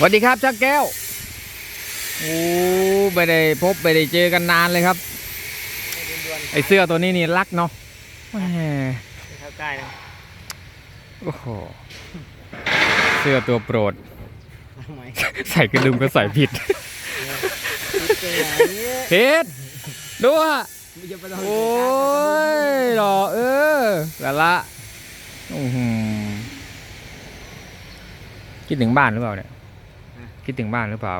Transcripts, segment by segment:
สวัสดีครับชักแก้ว โอ้ไม่ได้พบไม่ได้เจอกันนานเลยครับ ไอเสื้อตัวนี้นี่รักเนาะแหมเข้าใกล้นะโอ้โห เสื้อตัวโปรด ใส่กระดุมก็ใส่ผิดเหนเนี่ยเพชรดูอะโอ้ยหล่อเออละละคิดถึงบ้านหรือเปล่าเนี่ย คิดถึงบ้านหรือเปล่า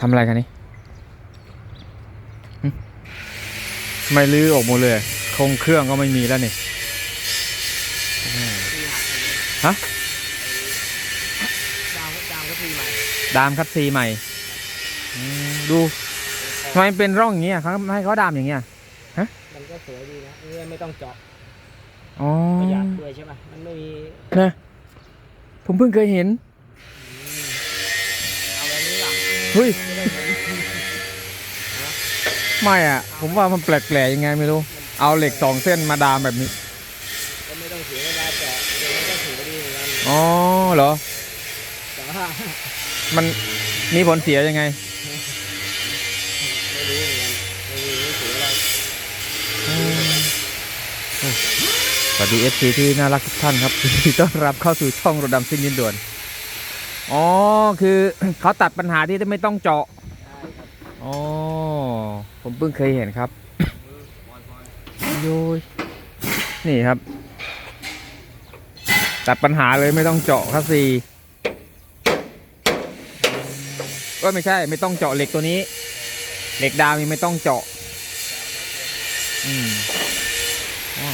ทำอะไรกันนี่หึทำไมลื้อออกหมดเลยโครงเครื่องก็ไม่มีแล้วนี่ฮะดาวดาวก็ทีใหม่ดามคัดซีใหม่อืมดูทำไมเป็นร่องอย่างเงี้ยเขาให้เขาดามอย่างเงี้ยมันก็สวยดีนะเงื่อนไม่ต้องเจาะอ๋อ ประหยัดด้วยใช่ป่ะมันไม่มีนะ ผมเพิ่งเคยเห็น เอาแบบนี้หรอเฮ้ย ไม่ได้เหมือนไม่อะ ผมว่ามันแปลกๆยังไงไม่รู้ เอาเหล็กสองเส้นมาดามแบบนี้ ก็ไม่ต้องเสียเวลาเจาะเดี๋ยวมันก็ถือดีเหมือนกันอ๋อเหรอ แต่ว่ามันมีผลเสียยังไง ไม่รู้เหมือนกันไม่รู้ไม่ถืออะไร ส วัสดีเอฟซีที่น่ารักทุกท่านครับยินดีต้อนรับเข้าสู่ช่องรถดำซิ่งยินด่วน อ๋อ คือเขาตัดปัญหาที่ไม่ต้องเจาะ อ๋อ ผมเพิ่งเคยเห็นครับโยยนี่ครับ ตัดปัญหาเลยไม่ต้องเจาะคัสซีก็ไม่ใช่ไม่ต้องเจาะเหล็กตัวนี้ เหล็กดามนี่ไม่ต้องเจาะ อืมอ๋อ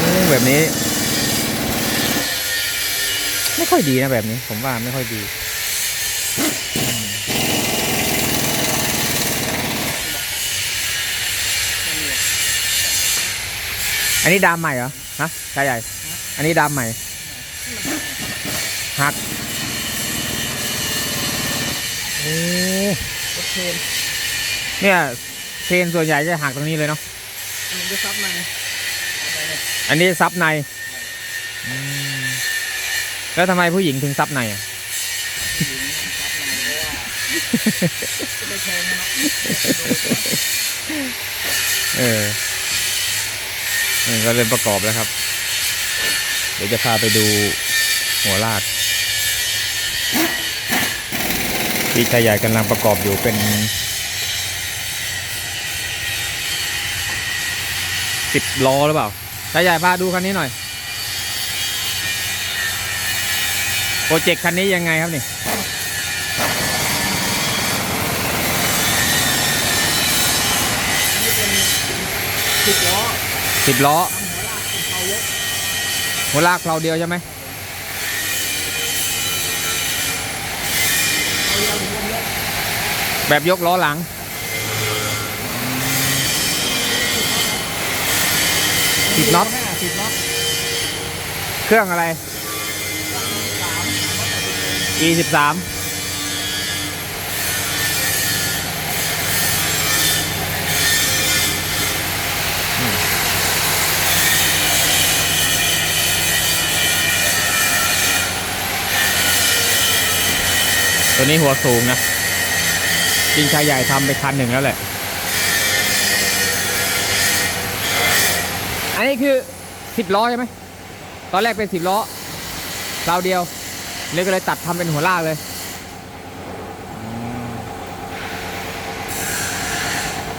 อืม แบบนี้ ไม่ค่อยดีนะแบบนี้ ผมว่าไม่ค่อยดีอันนี้ดามใหม่เหรอ ฮะชายใหญ่ อันนี้ดามใหม่ หักโอ้เนี่ยเทนส่วนใหญ่จะหักตรงนี้เลยเนาะมันจะซับมาไง อันนี้ซับในอืมแล้วทำไมผู้หญิงถึงซับในอะ ไม่แพงนะเออนี่ก็เริ่มประกอบแล้วครับ เดี๋ยวจะพาไปดูหัวลาก ที่ชายใหญ่กำลังประกอบอยู่เป็นสิบล้อหรือเปล่า ชายใหญ่พาดูคันนี้หน่อย โปรเจกต์คันนี้ยังไงครับนี่นี่เป็นสิบล้อสิบล้อหัวลากเป็นเขายกหัวลากเราเดียวใช่ไหมเแบบยกล้อหลัง สิบน็อตสิบน็อต เครื่องอะไร e สิบสามตัวนี้หัวสูงนะจริงชายใหญ่ทำไปคันหนึ่งแล้วแหละ นนี้คือสิบล้อใช่ไหมตอนแรกเป็นสิบล้อเราวเดียวเลยก็เลยตัดทำเป็นหัวลากเลย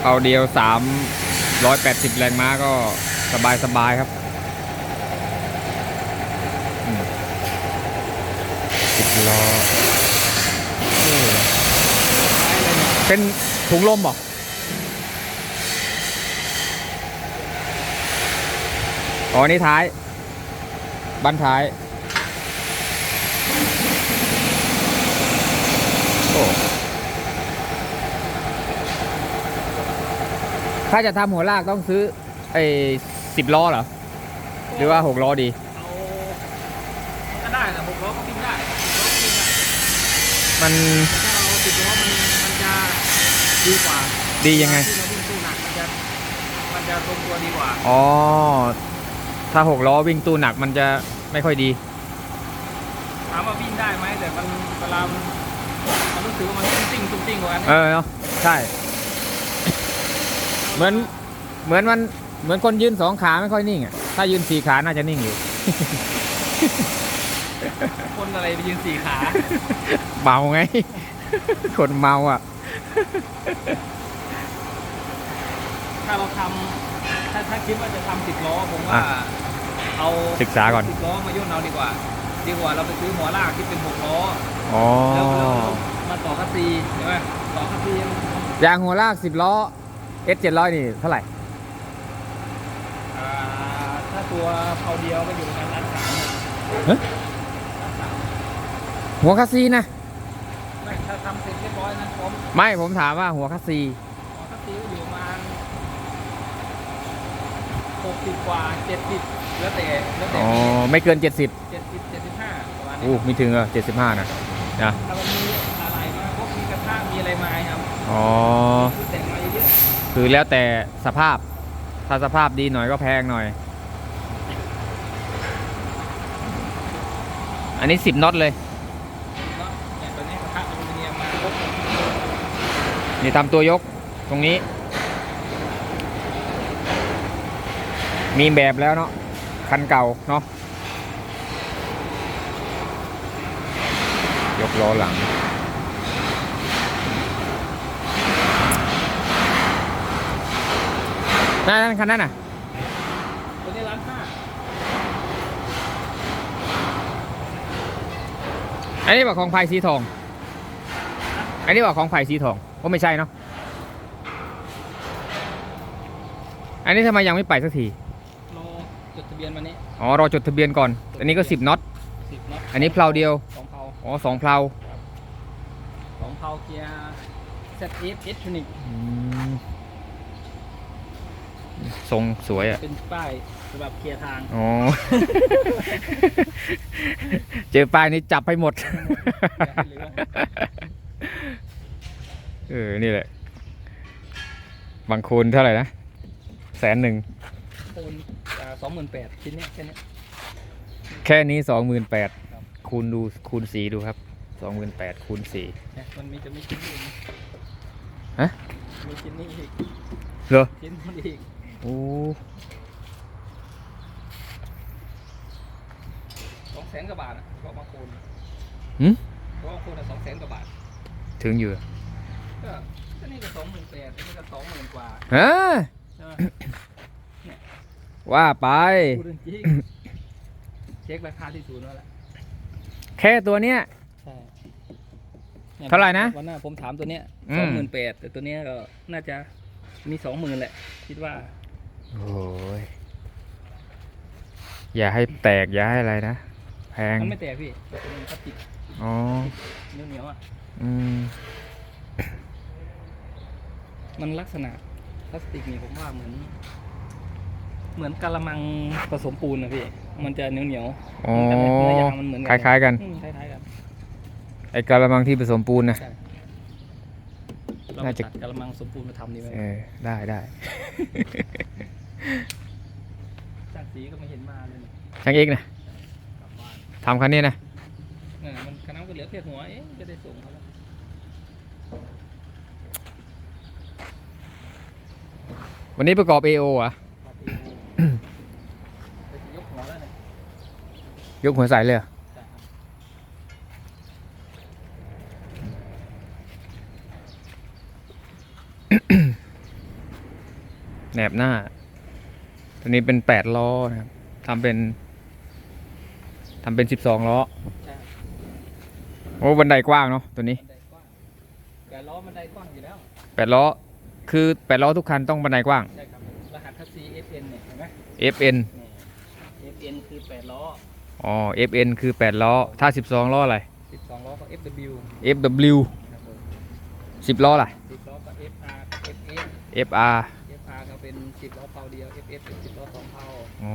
เอาเดียวสามร้อยแปดสิบแรงม้าก็สบายสบายครับอืมสิบล้อเออเป็นถุงลมเหรอ อ๋อ นี่ท้าย บันท้าย โอ้ ถ้าจะทำหัวลากต้องซื้อ ไอ้สิบล้อเหรอ หรือว่าหกล้อดี เอาก็ได้แต่หกล้อก็วิ่งได้หกล้อก็วิ่งได้มัน ถ้าเราสิบล้อมันมันจะดีกว่าดียังไง ที่เราวิ่งตู้หนักจะทรงตัวดีกว่า อ๋อ ถ้าหกล้อวิ่งตู้หนักมันจะไม่ค่อยดี ถามว่าวิ่งได้ไหมแต่มันเวลามันมันรู้สึกว่ามันตุ้งติ้งตุ้งติ้งกว่ากันเออเนาะใช่ เหมือนเหมือนมันเหมือนคนยืนสองขาไม่ค่อยนิ่งอะถ้ายืนสี่ขาน่าจะนิ่งอยู่ คนอะไรไปยืนสี่ขาเมาไง คนเมาอะ ถ้าเราทำถ้าถ้าคิดว่าจะทำสิบล้อผมว่า อะ เอาศึกษาก่อน สิบล้อมาย่นเอาดีกว่า ดีกว่าเราไปซื้อหัวลากที่เป็นหกล้ออ๋อแล้วแล้วมาต่อคัสซีใช่ไหมต่อคัสซีมันยางหัวลากสิบล้อ S เจ็ดร้อยนี่เท่าไหร่ อ่าถ้าตัวเผาเดียวก็อยู่ประมาณล้านสามเนี่ยฮะล้านสามหัวคัสซีนะ ไม่ถ้าทำเสร็จเรียบร้อยนะผมไม่ผมถามว่าหัวคัสซีหัวคัสซีก็อยู่ประมาณ หกสิบกว่าเจ็ดสิบแล้วแต่แล้วแต่อ๋อไม่เกินเจ็ดสิบเจ็ดสิบเจ็ดสิบห้าประมาณนี้อู้ไม่ถึงอะเจ็ดสิบห้านะนะถ้ามันมีอะไรมาพวกมีกระทะมีอะไรมาครับอ๋อคือแต่งมาเยอะคือแล้วแต่สภาพ ถ้าสภาพดีหน่อยก็แพงหน่อย อันนี้สิบน็อตเลย ๆเนาะเนี่ยตัวนี้กระทะอลูมิเนียมมาพวกนี่ทำตัวยกตรงนี้ มีแบบแล้วเนาะคันเก่าเนาะยกล้อหลัง นั่นคันนั้นน่ะตัวนี้ร้านห้าอันนี้บอกของไผ่สีทอง อันนี้บอกของไผ่สีทองก็ไม่ใช่เนาะ อันนี้ทำไมยังไม่ไปสักที ทะเบียนมานี้อ๋อรอจดทะเบียนก่อน อันนี้ก็สิบน็อตสิบน็อตอันนี้เพลาเดียวสองเพลาอ๋อสองเพลาสองเพลาเกียร์ ZF e t r o n i c อืมทรงสวยอะ เป็นป้ายสำหรับเคลียร์ทาง อ๋อ เจอป้ายนี้จับให้หมดเหลือเออ นี่แหละ บางคูณเท่าไหร่นะ แสนหนึ่ง โอนสองหมื่นแปดชิ้นเนี้ยแค่เนี้ย แค่นี้สองหมื่นแปดครับ คูณดูคูณสีดูครับสองหมื่นแปดคูณสี่เนี่ยมันมีจะมีชิ้นนี้อีกฮะ มีชิ้นนี้อีกเหรอชิ้นนู้นอีกโอ้สองแสนกว่าบาทอะก็มาโคนหืมก็มาโคนอะสองแสนกว่าบาทถึงอยู่ก็ก็นี่ก็สองหมื่นแปดนี่ก็สองหมื่นกว่าฮะใช่ไหม ว่าไป พูดจริงเช็คราคาที่ศูนย์แล้วแหละแค่ตัวเนี้ย ใช่เท่าไหร่นะวันหน้าผมถามตัวเนี้ยอืสองมหมื่นแปดแต่ตัวเนี้ยก็น่าจะมีสองหมื่นแหละ คิดว่าโอ้ยอย่าให้แตกอย่าให้อะไรนะแพงมันไม่แตกพี่แต่ตัวนี้พลาสติกอ๋อเหนียวเหนียวๆอะอืมมันลักษณะพลาสติกนี่ผมว่าเหมือน เหมือนกะละมังผสมปูนนะพี่ มันจะเหนียวเหนียวๆอ๋อมันจะเนื้อยางมันเหมือนคล้ายๆกัน อืมคล้ายๆกันไอ้กระมังที่ผสมปูนนะ ใช่เราน่าจะ ตัดกะละมังผสมปูนมาทำดีไหมเออได้ได้ช่างสีก็ไม่เห็นมาเลยช่างเอกนะกลับบ้านทำคันนี้นะ เออมันคณะก็เหลือแค่หัวเอ๊ะจะได้ส่งเขาแล้ววันนี้ประกอบ AO อะ ปาร์ตี้ไปยกหัวแล้วเนี่ย ยกหัวใส่เลยเหรอใช่ครับแหนบหน้า ตัวนี้เป็นแปดล้อนะครับทำเป็นทำเป็นสิบสองล้อใช่โอ้บันไดกว้างเนาะตัวนี้บันไดกว้างแต่ล้อมันไดกว้างอยู่แล้วแปดล้อ คือแปดล้อทุกคันต้องบันไดกว้าง ใช่ครับ รหัสคัสซี FN เนี่ยเห็นไหม FN นี่ FN คือ8ล้อ อ๋อ FN คือแปดล้อ ถ้าสิบสองล้ออะไร 12 ล้อก็ FW FW ครับผมสิบล้อล่ะ 10ล้อก็ FR กับ FS FR FR ก็เป็น 10 ล้อเผาเดียว FS เป็น 10 ล้อสองเผา อ๋อ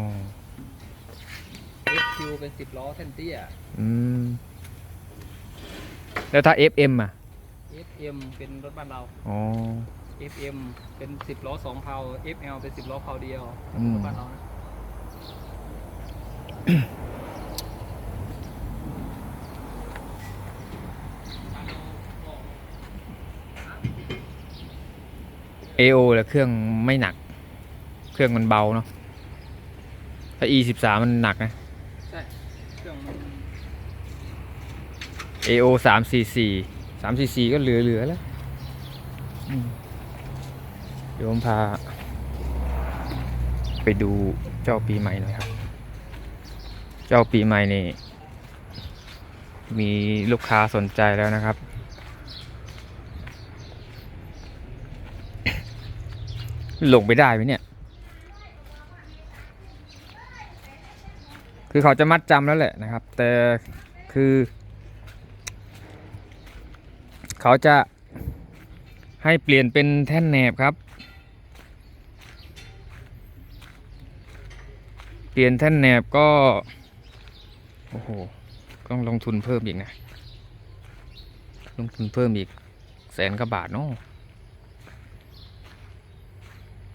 FQ เป็น 10 ล้อเส้นเตี้ย อืม แล้วถ้า FM อะ FM เป็นรถบ้านเรา อ๋อ FM เป็นสิบล้อสองเพา FL เป็นสิบล้อเพาเดียวอืมบ้านเรานะ AO แล้วเครื่องไม่หนัก เครื่องมันเบาเนาะถ้า E สิบสามมันหนักนะ ใช่เครื่องมัน AO สามสี่สี่สามสี่สี่ก็เหลือเหลือแล้วอืมเดี๋ยวผมพา ไปดูเจ้าปีใหม่หน่อยครับ เจ้าปีใหม่นี่ มีลูกค้าสนใจแล้วนะครับ ลงไปได้ไหมเนี่ย คือเขาจะมัดจำแล้วแหละนะครับ แต่คือ เขาจะให้เปลี่ยนเป็นแท่นแหนบครับ เปลี่ยนแท่นแหนบก็ โอ้โห ต้องลงทุนเพิ่มอีกนะ ลงทุนเพิ่มอีกแสนกว่าบาทเนาะ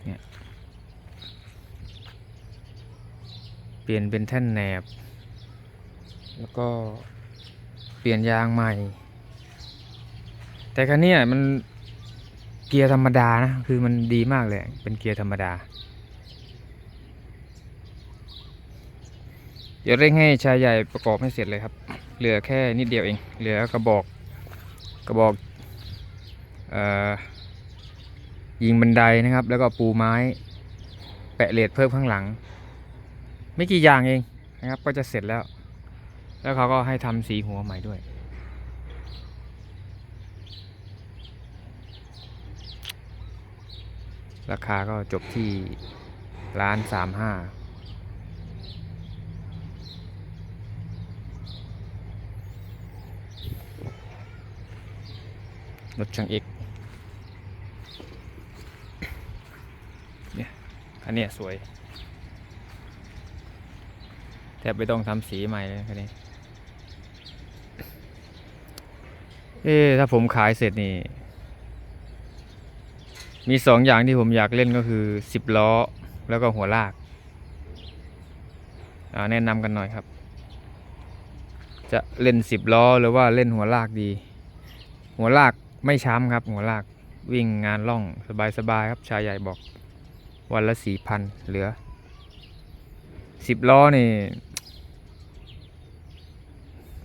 เนี่ยเปลี่ยนเป็นแท่นแหนบ แล้วก็เปลี่ยนยางใหม่ แต่คันนี้มันเกียร์ธรรมดานะ คือมันดีมากเลย เป็นเกียร์ธรรมดา เดี๋ยวเร่งให้ชายใหญ่ประกอบให้เสร็จเลยครับ เหลือแค่นิดเดียวเอง เหลือกระบอกกระบอก เอ่อ ยิงบันไดนะครับ แล้วก็ปูไม้ แปะเลดเพิ่มข้างหลัง ไม่กี่อย่างเองนะครับ ก็จะเสร็จแล้ว แล้วเขาก็ให้ทำสีหัวใหม่ด้วย ราคาก็จบที่ล้านสามห้ารถช่างเอกเนี่ย คันนี้สวย แทบไม่ต้องทำสีใหม่เลยคันนี้ เอ๊ถ้าผมขายเสร็จนี่ มีสองอย่างที่ผมอยากเล่นก็คือสิบล้อแล้วก็หัวลากแนะนำกันหน่อยครับ จะเล่นสิบล้อหรือว่าเล่นหัวลากดี หัวลากไม่ช้ำครับ หัวลากวิ่งงานล่องสบายๆครับชายใหญ่บอก วันละสี่พันเหลือสิบล้อนี่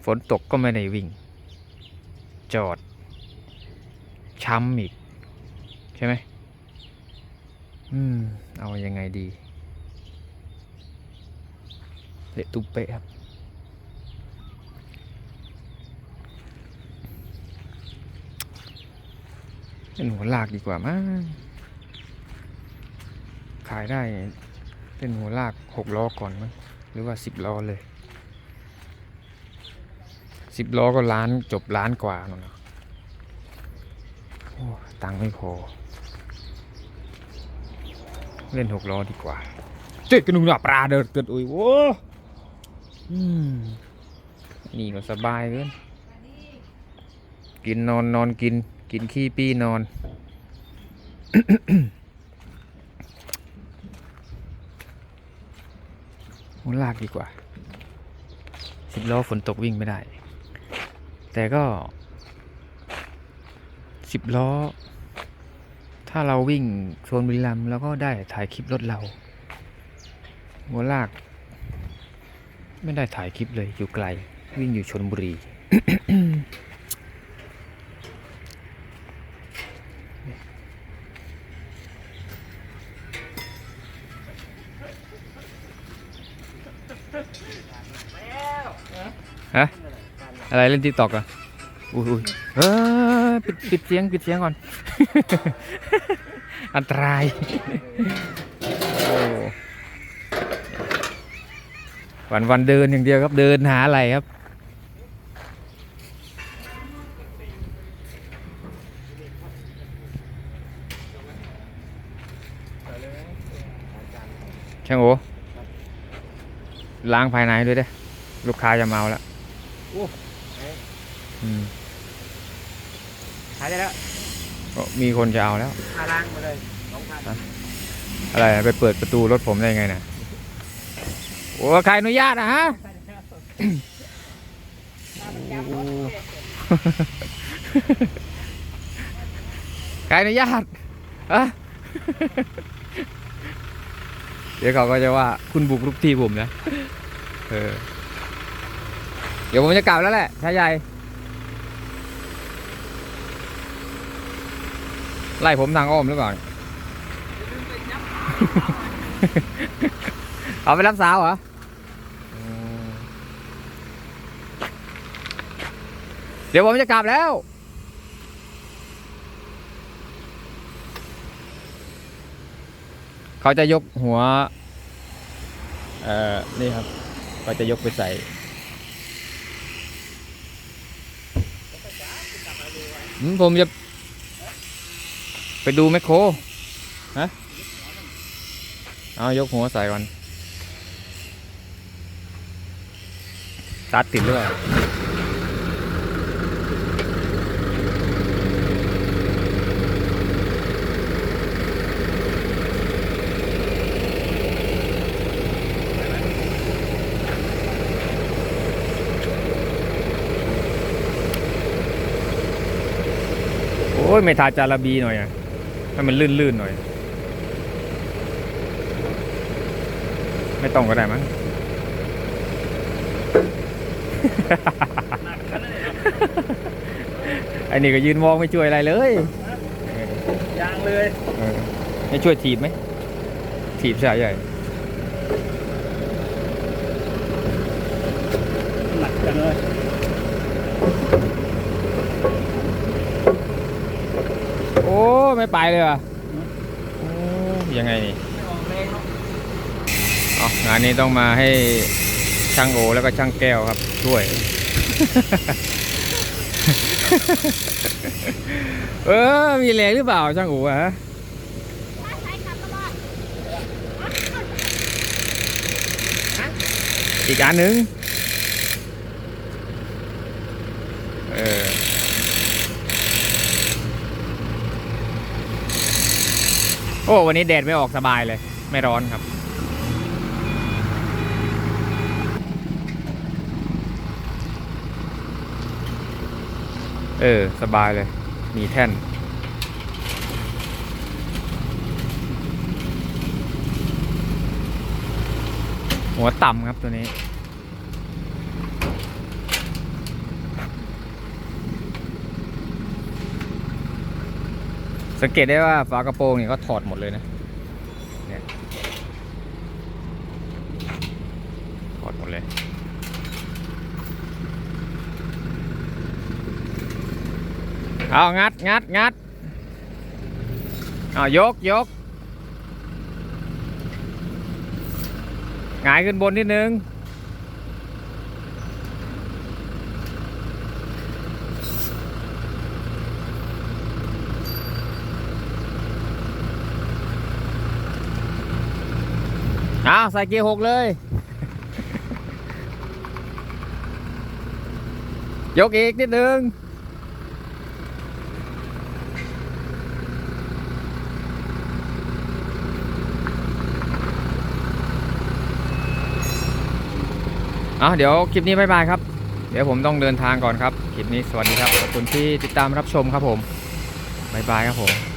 ฝนตกก็ไม่ได้วิ่ง จอด ช้ำอีก ใช่ไหมอืม เอายังไงดี เละตุเป๊ะครับ เป็นหัวลากดีกว่ามั้ง ขายได้เป็นหัวลากหกล้อก่อนมั้งหรือว่าสิบล้อเลยสิบล้อก็ล้านจบล้านกว่านั่นนะโอ้ตังไม่พอ เล่นหกล้อดีกว่า เจ็ดกันหนุ่งหนาปลาเดินเกิดอุ้ยโว้อืมนี่ก็สบายเกินกินนอนนอนกิน กินขี้ปี้นอน นลากดีกว่าสิบล้อฝนตกวิ่งไม่ได้ แต่ก็สิบล้อ ถ้าเราวิ่งโซนบุรีรัมย์แล้วก็ได้ถ่ายคลิปรถเราหัวลาก ไม่ได้ถ่ายคลิปเลยอยู่ไกล วิ่งอยู่ชนบุรี ฮะอะไรเล่นติ๊กตอกอะอุ้ยเออปิดปิดเสียงปิดเสียงก่อน อันตรายวันวันเดินอย่างเดียวครับเดินหาอะไรครับ ช่างโอล้างภายในด้วยเด้ ลูกค้าจะเมาแล้ว โอ้อืมขายได้แล้วโอก็มีคนจะเอาแล้ว พาล้างมาเลยสองพันอะไรนะไปเปิดประตูรถผมได้ไงนะโอ้ใครอนุญาตนะฮะ โอ้ ใครอนุญาตอะ เดี๋ยวเขาก็จะว่าคุณบุกรุกที่ผมนะ เออ เดี๋ยวผมจะกลับแล้วแหละชายใหญ่ ไล่ผมทางอ้อมหรือเปล่าเอาไปรับสาวเหรอเดี๋ยวผมจะกลับแล้ว เขาจะยกหัว เอ่อ นี่ครับ เขาจะยกไปใส่ อืม ผมจะ ไปดูแมคโครฮะเอายกหัวใส่ก่อนสตาร์ทติดหรือเปล่า ยไม่ทาจาระบีหน่อยอะให้มันลื่นๆหน่อย ไม่ต้องก็ได้มั้งไอ้นี่ก็ยืนมองไม่ช่วยอะไรเลยยางเลยเออไม่ช่วยถีบไหมถีบใช่ใหญ่ หนักจังเลย โอ้ ไม่ไปเลยว่ะโอ้ยังไงนี่ไม่ออกแรงเนาะอ๋องานนี้ต้องมาให้ช่างโอแล้วก็ช่างแก้วครับ ช่วย เออ มีแรงหรือเปล่าช่างโออะฮะอีกอันหนึ่งเออ โอ้วันนี้แดดไม่ออกสบายเลย ไม่ร้อนครับ เออ สบายเลย มีแท่น หัวต่ำครับตัวนี้ สังเกตได้ว่าฝากระโปรงเนี่ยก็ถอดหมดเลยนะเนี่ยถอดหมดเลย เอางัดงัดงัดเอายกยกหงายขึ้นบนนิดนึง อาใส่เกียร์หกเลย ยกอีกนิดนึงเอาเดี๋ยวคลิปนี้บายบายครับ เดี๋ยวผมต้องเดินทางก่อนครับ คลิปนี้สวัสดีครับ ขอบคุณที่ติดตามรับชมครับผมบายบายครับผม